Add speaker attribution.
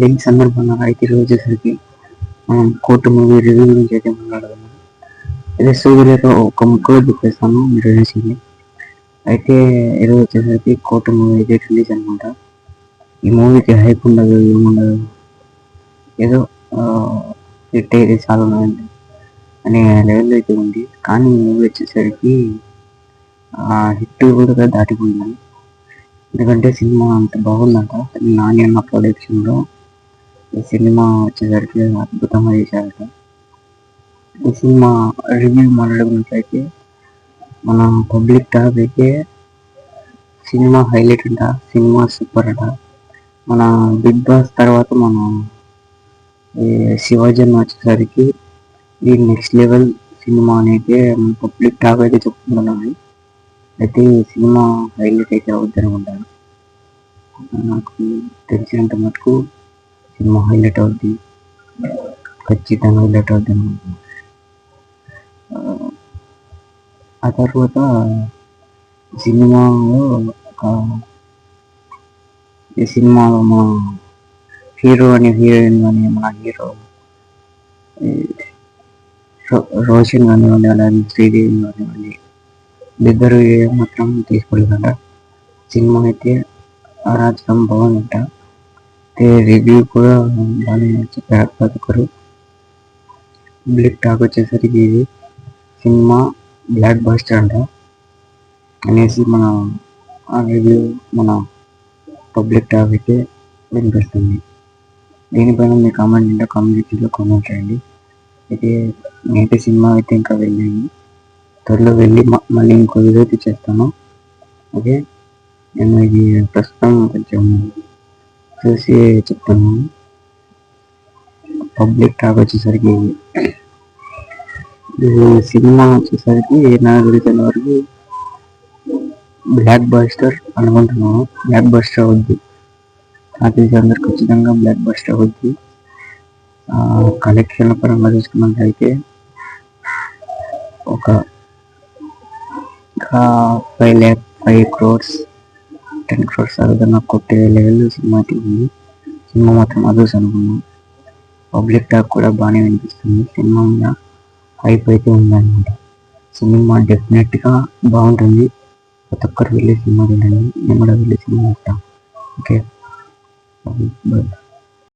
Speaker 1: Link సందర్భంగా అయితే ఈరోజు వచ్చేసరికి మనం కోర్టు మూవీ రివ్యూ గురించి అయితే మాట్లాడుతున్నాం ఇది సూర్యతో ఒక ముక్కలో చెప్పేస్తాను మీరు చూసింది అయితే ఈరోజు వచ్చేసరికి కోర్టు మూవీ అయితే రిలీజ్ అనమాట ఈ మూవీకి హైప్ ఉండదు ఏముండదు. ఏదో హిట్ అయితే చాలా అనే లెవెల్లో అయితే ఉంది. కానీ మూవీ వచ్చేసరికి హిట్ కూడా దాటిపోయింది ఎందుకంటే సినిమా అంత బాగుందంట. నాని అన్న ప్రొడక్షన్లో ఈ సినిమా వచ్చేసరికి అద్భుతంగా చేశారట. ఈ సినిమా రివ్యూ మాట్లాడుకున్నట్లయితే మన పబ్లిక్ టాక్ అయితే సినిమా హైలైట్ అంట సినిమా సూపర్ అంట. మన బిగ్ బాస్ తర్వాత మన శివాజీ వచ్చేసరికి ఈ నెక్స్ట్ లెవెల్ సినిమా అనేది మన పబ్లిక్ టాక్ అయితే చెప్పుకుంటున్నాను అయితే ఈ సినిమా హైలైట్ అయితే అవుద్ది అనుకుంటాను. నాకు తెలిసినంత మటుకు సినిమా హైలైట్ అవుద్ది. ఖచ్చితంగా హైలైట్ అవుద్ది ఆ తర్వాత సినిమాలో ఒక ఈ సినిమాలో మా హీరో అని హీరోయిన్ కానీ మన హీరో రోషన్ కానివ్వండి అలాగే శ్రీదేవి కానివ్వండి ఇద్దరు మాత్రం తీసుకోలేదంట. సినిమా అయితే అరాచకం బాగుందంట రివ్యూ కూడా బాగానే చెప్పారు ప్రతి ఒక్కరు బ్లిక్ టాక్ వచ్చేసరికి ఇది సినిమా బ్లాక్ బస్టర్ అంట. అనేసి మన ఆ రివ్యూ మన పబ్లిక్ టాక్ అయితే వినిపిస్తుంది. దీనిపైన మీ కామెంట్ ఉంటే కమ్యూనిటీలో కామెంట్ చేయండి. అయితే నేటి సినిమా అయితే ఇంకా వెళ్ళాను త్వరలో వెళ్ళి మళ్ళీ ఇంకో వీడియో చేస్తాను ఓకే? నేను ఇది ప్రస్తుతం కొంచెం చూసి చెప్తాను పబ్లిక్ టాక్ వచ్చేసరికి ఇది సినిమా వచ్చేసరికి నాకు తెలిసిన వరకు బ్లాక్ బస్టర్ అనుకుంటున్నాను బ్లాక్ బస్టర్ అవుద్ది నాకు తెలిసి అందరు ఖచ్చితంగా బ్లాక్ బస్టర్ అవుద్ది కలెక్షన్ పరంగా చూసుకున్నట్లయితే ఒక five lakh five crores ten crores ఆ విధంగా కొట్టే లెవెల్ సినిమా ఉంది. సినిమా మాత్రం అదూస్ అనుకున్నాం. పబ్లిక్ టాక్ కూడా బాగానే వినిపిస్తుంది. సినిమా మీద హైప్ అయితే ఉందన్నమాట. సినిమా డెఫినెట్గా బాగుంటుంది. ప్రతి ఒక్కరు వెళ్ళి సినిమా తినండి నేను కూడా వెళ్ళి సినిమా ఓకే? బాయ్